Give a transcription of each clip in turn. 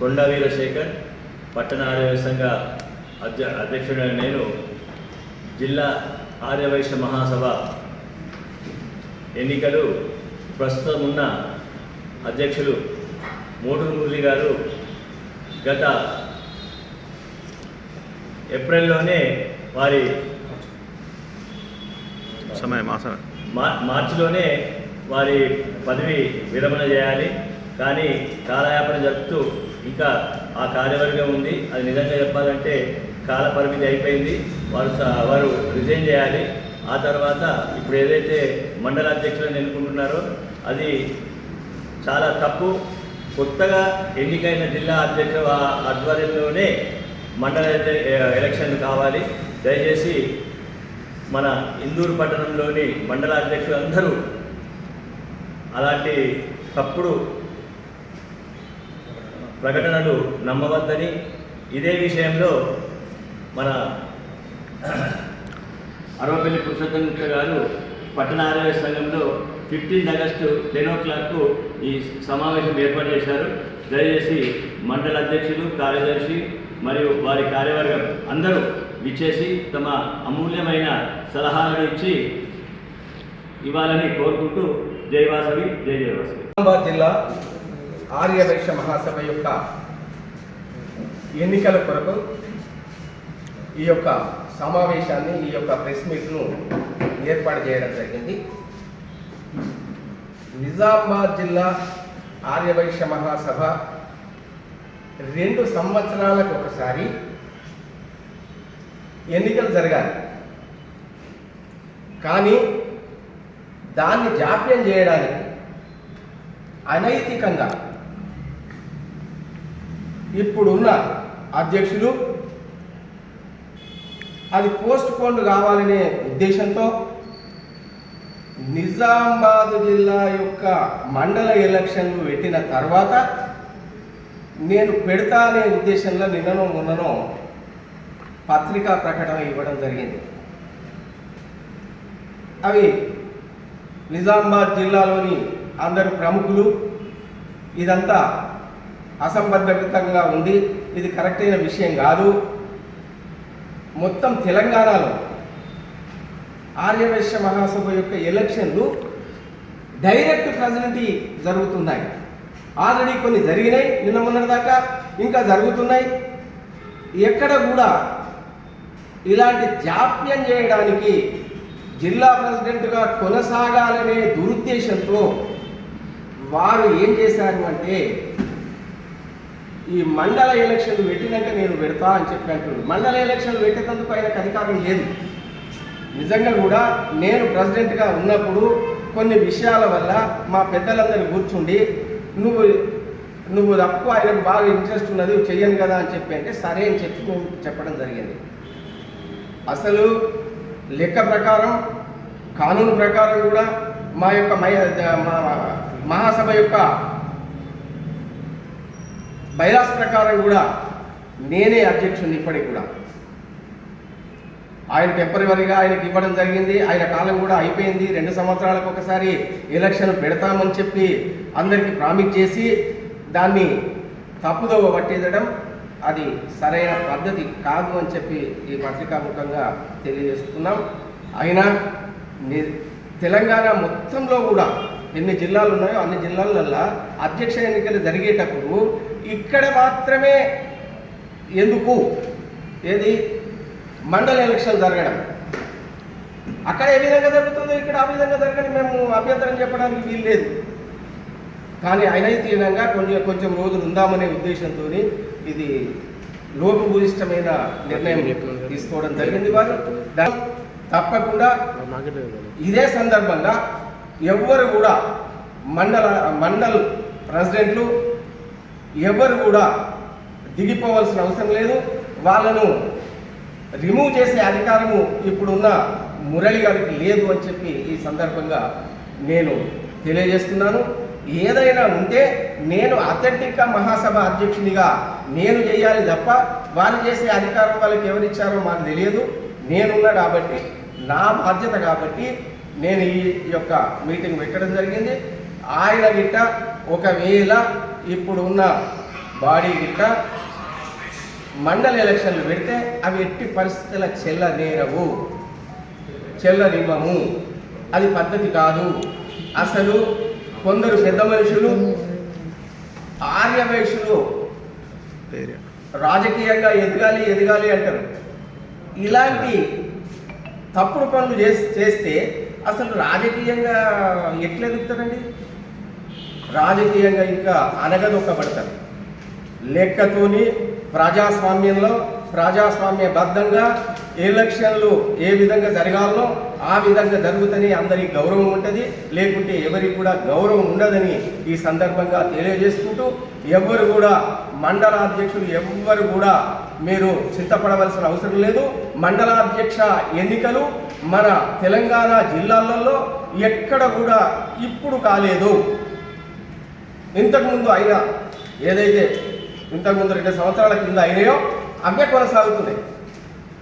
కొండా వీరశేఖర్ పట్టణ ఆర్యవైశ్య సంఘ అధ్య అధ్యక్షుడైన నేను జిల్లా ఆర్యవైశ్య మహాసభ ఎన్నికలు ప్రస్తుతం ఉన్న అధ్యక్షులు మోటూరు మురళి గారు గత ఏప్రిల్లోనే వారి సమయం మార్చిలోనే వారి పదవి విరమణ చేయాలి. కానీ కాలయాపన జరుపుతూ ఇంకా ఆ కార్యవర్గం ఉంది. అది నిజంగా చెప్పాలంటే కాల పరిమితి అయిపోయింది. వారు స- వారు రిజైన్ చేయాలి. ఆ తర్వాత ఇప్పుడు ఏదైతే మండల అధ్యక్షులను ఎన్నుకుంటున్నారో అది చాలా తప్పు. కొత్తగా ఎన్నికైన జిల్లా అధ్యక్షుల ఆధ్వర్యంలోనే మండల ఎలక్షన్ కావాలి. దయచేసి మన ఇందూరు పట్టణంలోని మండల అధ్యక్షులు అందరూ అలాంటి తప్పుడు ప్రకటనలు నమ్మవద్దని ఇదే విషయంలో మన అరవపల్లి పురుషోత్తం గారు పట్టణ ఆరోగ్య సంఘంలో ఫిఫ్టీన్త్ ఆగస్టు టెన్ ఓ క్లాక్కు ఈ సమావేశం ఏర్పాటు చేశారు. దయచేసి మండల అధ్యక్షులు కార్యదర్శి మరియు వారి కార్యవర్గం అందరూ విచ్చేసి తమ అమూల్యమైన సలహాలను ఇచ్చి ఇవ్వాలని కోరుకుంటూ జైవాసవి జై జయ జిల్లా ఆర్యవైశ్య మహాసభ యొక్క ఎన్నికల కొరకు ఈ యొక్క సమావేశాన్ని ఈ యొక్క ప్రెస్ మీట్ను ఏర్పాటు చేయడం జరిగింది. నిజామాబాద్ జిల్లా ఆర్యవైశ్య మహాసభ రెండు సంవత్సరాలకు ఒకసారి ఎన్నికలు జరగాలి. కానీ దాన్ని జాప్యం చేయడానికి అనైతికంగా ఇప్పుడున్న అధ్యక్షులు అది పోస్ట్ పోన్ కావాలనే ఉద్దేశంతో నిజామాబాద్ జిల్లా యొక్క మండల ఎలక్షన్లు పెట్టిన తర్వాత నేను పెడతా అనే ఉద్దేశంలో నిన్ననో మొన్ననో పత్రికా ప్రకటన ఇవ్వడం జరిగింది. అవి నిజామాబాద్ జిల్లాలోని అందరు ప్రముఖులు ఇదంతా అసంబద్ధంగా ఉంది. ఇది కరెక్ట్ అయిన విషయం కాదు. మొత్తం తెలంగాణలో ఆర్యవైశ్య మహాసభ యొక్క ఎలక్షన్లు డైరెక్ట్ ప్రెసిడెంట్ జరుగుతున్నాయి. ఆల్రెడీ కొన్ని జరిగినాయి నిన్న మొన్నటిదాకా ఇంకా జరుగుతున్నాయి. ఎక్కడ కూడా ఇలాంటి జాప్యం చేయడానికి జిల్లా ప్రెసిడెంట్గా కొనసాగాలనే దురుద్దేశంతో వారు ఏం చేశారు అంటే ఈ మండల ఎలక్షన్లు పెట్టినాక నేను పెడతా అని చెప్పి అంటున్నాడు. మండల ఎలక్షన్లు పెట్టేటందుకు ఆయనకు అధికారం లేదు. నిజంగా కూడా నేను ప్రెసిడెంట్గా ఉన్నప్పుడు కొన్ని విషయాల వల్ల మా పెద్దలందరూ కూర్చుండి నువ్వు నువ్వు తప్పు ఆయనకు బాగా ఇంట్రెస్ట్ ఉన్నది చెయ్యను కదా అని చెప్పి అంటే సరే అని చెప్పి చెప్పడం జరిగింది. అసలు లెక్క ప్రకారం కానూను ప్రకారం కూడా మా యొక్క మై- మా మహాసభ యొక్క బైరాస్ ప్రకారం కూడా నేనే అధ్యక్షుని ఇప్పటికి కూడా. ఆయన టెంపరీగా ఆయనకి ఇవ్వడం జరిగింది. ఆయన కాలం కూడా అయిపోయింది. రెండు సంవత్సరాలకు ఒకసారి ఎలక్షన్ పెడతామని చెప్పి అందరికీ ప్రామిస్ చేసి దాన్ని తప్పుదోవ పట్టేదడం అది సరైన పద్ధతి కాదు అని చెప్పి ఈ పత్రికాముఖంగా తెలియజేస్తున్నాం. అయినా తెలంగాణ మొత్తంలో కూడా ఎన్ని జిల్లాలు ఉన్నాయో అన్ని జిల్లాలల్లో అధ్యక్ష ఎన్నికలు జరిగేటప్పుడు ఇక్కడ మాత్రమే ఎందుకు? ఏది? మండల ఎలక్షన్ జరగడం. అక్కడ ఏ విధంగా జరుగుతుందో ఇక్కడ ఆ విధంగా జరగని మేము అభ్యంతరం చెప్పడానికి వీలు లేదు కానీ అనైతీనంగా కొంచెం కొంచెం రోజులు ఉందామనే ఉద్దేశంతో ఇది లోపభూయిష్టమైన నిర్ణయం తీసుకోవడం జరిగింది వారు. తప్పకుండా ఇదే సందర్భంగా ఎవ్వరు కూడా మండల మండల్ ప్రెసిడెంట్లు ఎవరు కూడా దిగిపోవాల్సిన అవసరం లేదు. వాళ్ళను రిమూవ్ చేసే అధికారము ఇప్పుడున్న మురళి గారికి లేదు అని చెప్పి ఈ సందర్భంగా నేను తెలియజేస్తున్నాను. ఏదైనా ఉంటే నేను అథెంటిక్గా మహాసభ అధ్యక్షునిగా నేను చేయాలి తప్ప వాళ్ళు చేసే అధికారం వాళ్ళకి ఎవరిచ్చారో మాకు తెలియదు. నేనున్నా కాబట్టి నా బాధ్యత కాబట్టి నేను ఈ యొక్క మీటింగ్ పెట్టడం జరిగింది. ఆయన గిట్ట ఒకవేళ ఇప్పుడు ఉన్న బాడీ గిట్ట మండల ఎలక్షన్లు పెడితే అవి ఎట్టి పరిస్థితుల చెల్లనేరవు చెల్లనివ్వము అది పద్ధతి కాదు. అసలు కొందరు పెద్ద మనుషులు ఆర్యవైశ్యులు రాజకీయంగా ఎదగాలి ఎదగాలి అంటారు. ఇలాంటి తప్పుడు పనులు చేసి చేస్తే అసలు రాజకీయంగా ఎట్లా ఎదుగుతారండి? రాజకీయంగా ఇంకా అనగదొక్కబడతారు. లెక్కతోని ప్రజాస్వామ్యంలో ప్రజాస్వామ్యబద్ధంగా ఎలక్షన్లు ఏ విధంగా జరగాలో ఆ విధంగా జరుగుతని అందరికి గౌరవం ఉంటుంది. లేకుంటే ఎవరికి కూడా గౌరవం ఉండదని ఈ సందర్భంగా తెలియజేసుకుంటూ ఎవరు కూడా మండలాధ్యక్షులు ఎవ్వరు కూడా మీరు చింతపడవలసిన అవసరం లేదు. మండలాధ్యక్ష ఎన్నికలు మన తెలంగాణ జిల్లాలలో ఎక్కడ కూడా ఇప్పుడు కాలేదు. ఇంతకుముందు అయినా ఏదైతే ఇంతకుముందు రెండు సంవత్సరాల కింద అయినాయో అవే కొనసాగుతున్నాయి.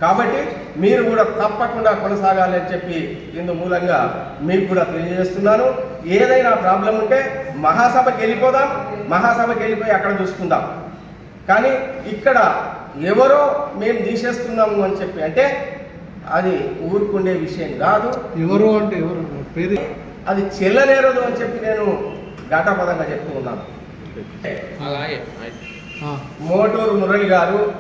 కాబట్టి మీరు కూడా తప్పకుండా కొనసాగాలి అని చెప్పి ఇందు మూలంగా మీకు కూడా తెలియజేస్తున్నాను. ఏదైనా ప్రాబ్లం ఉంటే మహాసభకి వెళ్ళిపోదాం మహాసభకి వెళ్ళిపోయి అక్కడ చూసుకుందాం. కానీ ఇక్కడ ఎవరో మేము తీసేస్తున్నాము అని చెప్పి అంటే అది ఊరుకుండే విషయం కాదు. ఎవరు అంటే ఎవరు? పేరు? అది చెల్లనేరదు అని చెప్పి నేను ఘాటాపదంగా చెప్తూ ఉన్నాను. ఆ, మోటూరు మురళి గారు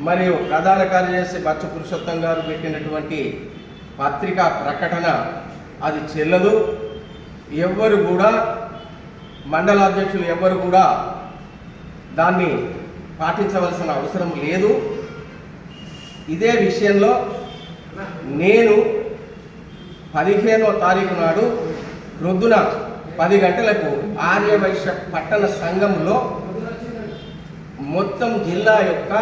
మరియు ప్రధాన కార్యదర్శి బచ్చు పురుషోత్తం గారు పెట్టినటువంటి పత్రికా ప్రకటన అది చెల్లదు. ఎవ్వరు కూడా మండలాధ్యక్షులు ఎవ్వరు కూడా దాన్ని పాటించవలసిన అవసరం లేదు. ఇదే విషయంలో నేను పదిహేనో తారీఖు నాడు ప్రొద్దున పది గంటలకు ఆర్యవైశ్య పట్టణ సంఘంలో మొత్తం జిల్లా యొక్క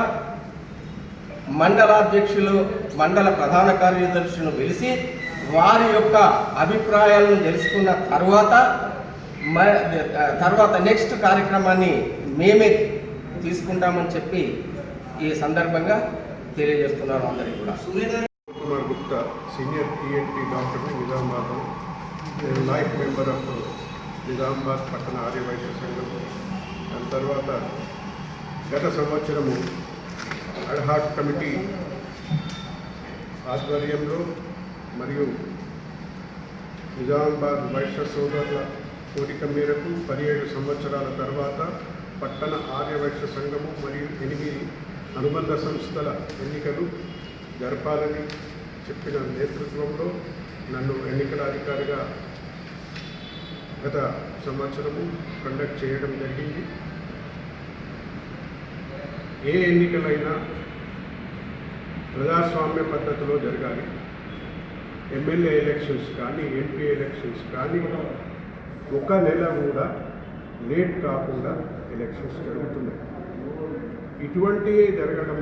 మండలాధ్యక్షులు మండల ప్రధాన కార్యదర్శులను పిలిచి వారి యొక్క అభిప్రాయాలను తెలుసుకున్న తర్వాత మ- తర్వాత నెక్స్ట్ కార్యక్రమాన్ని మేమే తీసుకుంటామని చెప్పి ఈ సందర్భంగా తెలియజేస్తున్నాను అందరికీ కూడా. Kumar Gupta senior TNT doctor Nizamabad నేను లైఫ్ మెంబర్ ఆఫ్ నిజామాబాద్ పట్టణ ఆర్యవైశ్య సంఘం. దాని తర్వాత గత సంవత్సరము అడ్హాట్ కమిటీ ఆధ్వర్యంలో మరియు నిజామాబాద్ వైశ్య సోదరుల కోరిక మేరకు పదిహేడు సంవత్సరాల తర్వాత పట్టణ ఆర్యవైశ్య సంఘము మరియు ఎనిమిది అనుబంధ సంస్థల ఎన్నికలు జరపాలని చెప్పిన నేతృత్వంలో నన్ను ఎన్నికల అధికారిగా గత సంవత్సరము కండక్ట్ చేయడం జరిగింది. ఏ ఎన్నికలైనా ప్రజాస్వామ్య పద్ధతిలో జరగాలి. ఎమ్మెల్యే ఎలక్షన్స్ కానీ ఎంపీ ఎలక్షన్స్ కానీ ఒక నెల కూడా లేట్ కాకుండా ఎలక్షన్స్ జరుగుతున్నాయి. ఇటువంటివి జరగడం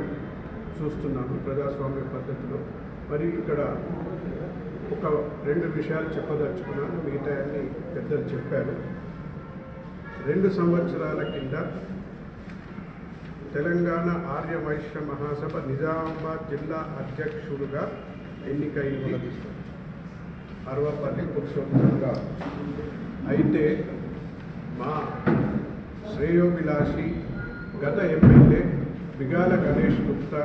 చూస్తున్నాము ప్రజాస్వామ్య పద్ధతిలో. మరి ఇక్కడ ఒక రెండు విషయాలు చెప్పదలుచుకున్నాను మిగతా అన్ని పెద్దలు చెప్పారు. రెండు సంవత్సరాల కింద తెలంగాణ ఆర్య వైశ్య మహాసభ నిజామాబాద్ జిల్లా అధ్యక్షుడుగా ఎన్నికైంది. అరవపల్లి పురుషోత్తంగా అయితే మా శ్రేయోభిలాషి గత ఎమ్మెల్యే బిగాల గణేష్ గుప్తా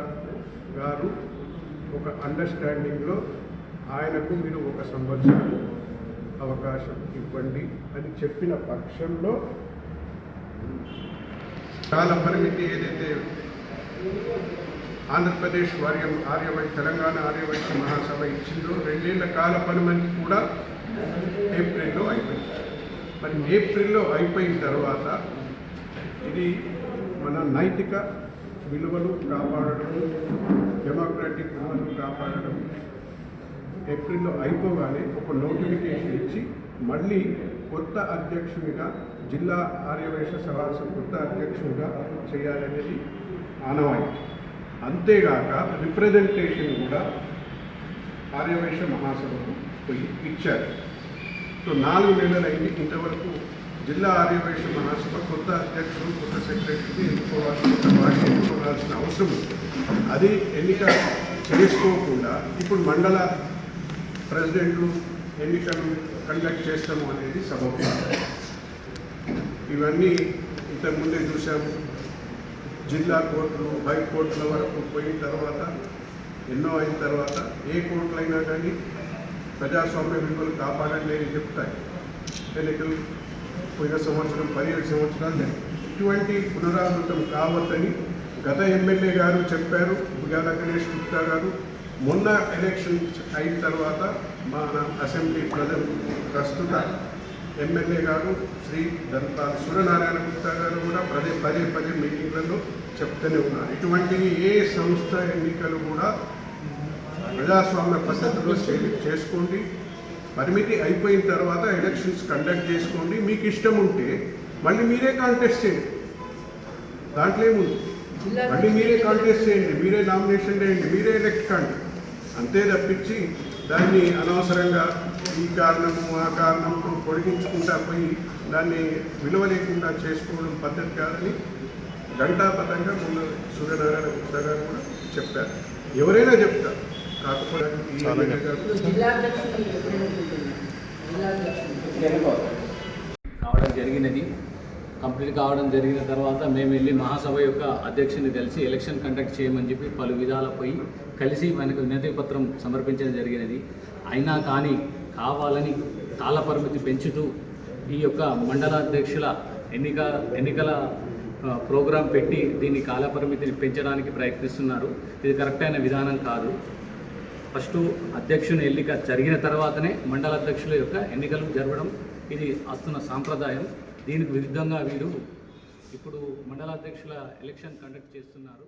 గారు ఒక అండర్స్టాండింగ్లో ఆయనకు మీరు ఒక సంవత్సరం అవకాశం ఇవ్వండి అని చెప్పిన పక్షంలో కాల పరిమితి ఏదైతే ఆంధ్రప్రదేశ్ వార్యం ఆర్యవై తెలంగాణ ఆర్యవైశ్య మహాసభ ఇచ్చిందో రెండేళ్ళ కాల పరిమితి కూడా ఏప్రిల్లో అయిపోయింది. మరి ఏప్రిల్లో అయిపోయిన తర్వాత ఇది మన నైతిక విలువలు కాపాడడం డెమోక్రాటిక్ విలువలు కాపాడడం ఏప్రిల్లో అయిపోగానే ఒక నోటిఫికేషన్ ఇచ్చి మళ్ళీ కొత్త అధ్యక్షునిగా జిల్లా ఆర్యవేశ సమాసం కొత్త అధ్యక్షునిగా చేయాలనేది ఆనవాయి. అంతేగాక రిప్రజెంటేషన్ కూడా ఆర్యవేశ మహాసభకు పోయి ఇచ్చారు. సో నాలుగు నెలలైంది ఇంతవరకు జిల్లా ఆర్యవైశ్య మహాసభ కొత్త అధ్యక్షుడు కొత్త సెక్రటరీని ఎన్నుకోవాలి కొత్త బాడీ ఎన్నుకోవాల్సిన అవసరం అది ఎన్నిక చేసుకోకుండా ఇప్పుడు మండల ప్రెసిడెంట్లు ఎన్నికలు కండక్ట్ చేస్తాము అనేది సభ ఇవన్నీ ఇంతకుముందే చూసాము జిల్లా కోర్టులు హైకోర్టుల వరకు పోయిన తర్వాత ఎన్నో అయిన తర్వాత ఏ కోర్టులైనా కానీ ప్రజాస్వామ్య విలువలు కాపాడండి అని చెప్తాయి. ఎన్నికలు పోయిన సంవత్సరం పదిహేడు సంవత్సరాలు ఇటువంటి పునరావృతం కావద్దని గత ఎమ్మెల్యే గారు చెప్పారు బుగాల గణేష్ గుప్తా గారు. మొన్న ఎలక్షన్ అయిన తర్వాత మన అసెంబ్లీ ప్రజలు ప్రస్తుత ఎమ్మెల్యే గారు శ్రీ దంతా సూర్యనారాయణ గుప్తా గారు కూడా పదే పదే పదే మీటింగ్లలో చెప్తూనే ఉన్నారు. ఇటువంటివి ఏ సంస్థ ఎన్నికలు కూడా ప్రజాస్వామ్య పద్ధతిలో చేసుకోండి. పరిమితి అయిపోయిన తర్వాత ఎలక్షన్స్ కండక్ట్ చేసుకోండి. మీకు ఇష్టం ఉంటే మళ్ళీ మీరే కాంటెస్ట్ చేయండి. దాంట్లో ఏముంది? మళ్ళీ మీరే కాంటెస్ట్ చేయండి. మీరే నామినేషన్ చేయండి మీరే ఎలక్ట్ కాండి. అంతే తప్పించి దాన్ని అనవసరంగా ఈ కారణము ఆ కారణంతో పొడిగించుకుంటా పోయి దాన్ని విలువ లేకుండా చేసుకోవడం పద్ధతి కాదని ఘంటాపథంగా మొన్న సూర్యనారాయణ గుప్తా గారు కూడా చెప్పారు. ఎవరైనా చెప్తారు. కాకపోతే కావడం జరిగినది. కంప్లీట్ కావడం జరిగిన తర్వాత మేము వెళ్ళి మహాసభ యొక్క అధ్యక్షుని కలిసి ఎలక్షన్ కండక్ట్ చేయమని చెప్పి పలు విధాల పోయి కలిసి మనకు వినతి పత్రం సమర్పించడం జరిగినది. అయినా కానీ కావాలని కాల పరిమితి పెంచుతూ ఈ యొక్క మండల అధ్యక్షుల ఎన్నిక ఎన్నికల ప్రోగ్రాం పెట్టి దీన్ని కాలపరిమితిని పెంచడానికి ప్రయత్నిస్తున్నారు. ఇది కరెక్ట్ అయిన విధానం కాదు. ఫస్ట్ అధ్యక్షుని ఎన్నిక జరిగిన తర్వాతనే మండల అధ్యక్షుల యొక్క ఎన్నికలు జరగడం. ఇది వస్తున్న సాంప్రదాయం. దీనికి విరుద్ధంగా వీరు ఇప్పుడు మండల అధ్యక్షుల ఎలక్షన్ కండక్ట్ చేస్తున్నారు.